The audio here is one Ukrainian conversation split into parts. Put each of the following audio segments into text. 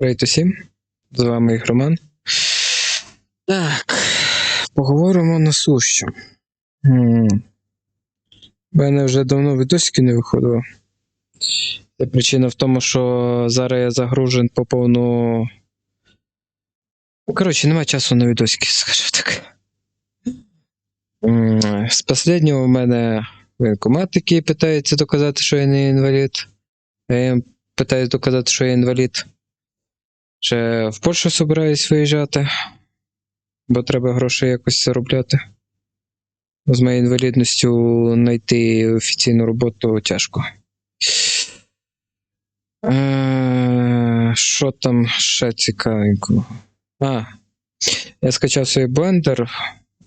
Привіт усім. З вами їх Роман. Так. Поговоримо на сущу. У мене вже давно відосики не виходило. Це причина в тому, що зараз я загружен по повну. Ну, Коротше, немає часу на відосики, скажу так. З останнього в мене воєнкомат, який питається доказати, що я не інвалід. Я їм питаюсь доказати, що я інвалід. Ще в Польщу собираюсь виїжджати, бо треба гроші якось заробляти. З моєю інвалідністю знайти офіційну роботу тяжко. Е, Що там ще цікавенького? А, я скачав свій блендер,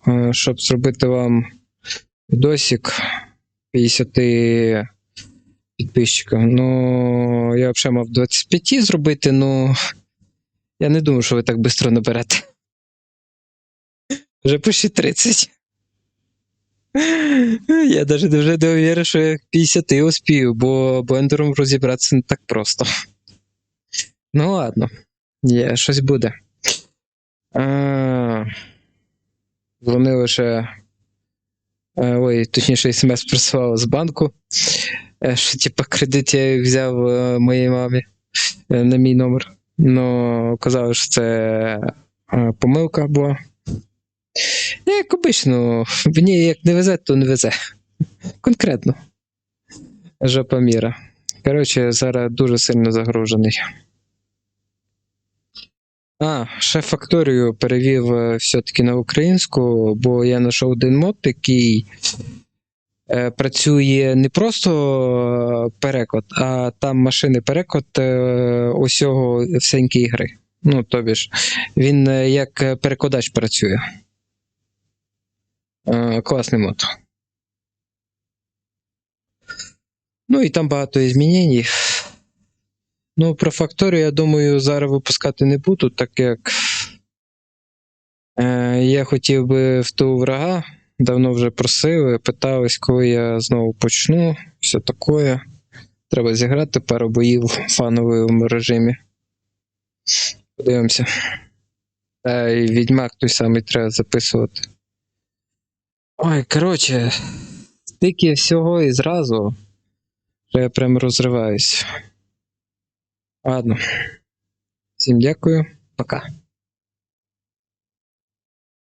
е, щоб зробити вам відосик 50 підписчикам. Ну, я взагалі мав 25 зробити, ну. Я не думаю, що ви так швидко наберете. Вже почти 30. Я навіть вже не уверен, що я к 50 успію, бо блендером розібратися не так просто. Ну ладно, є, щось буде. А, Дзвонили ще. е, Ой, точніше, смс прислав з банку. е, Що, типа, кредит я взяв е, моїй мамі на мій номер. Ну, казали, що це е, помилка була. Як обично, мені як не везе, то не везе. Конкретно. Жопа міра. Коротше, зараз дуже сильно загружений. А, ще факторію перевів е, все-таки на українську, бо я знайшов один мод, який працює не просто е, переклад, а там машини переклад е, усього всенької гри. Ну, тобі ж, він е, як е, перекладач працює. Е, класний мод. Ну і там багато змінень. Ну, про факторію, я думаю, зараз випускати не буду, так як е, я хотів би в ту врага, давно вже просили, питались, коли я знову почну, все таке. Треба зіграти пару боїв в фановому режимі. Подивимося. Та і відьмак той самий треба записувати. Ой, коротше, стільки всього і зразу, що я прям розриваюсь. Ладно. Всім дякую, пока.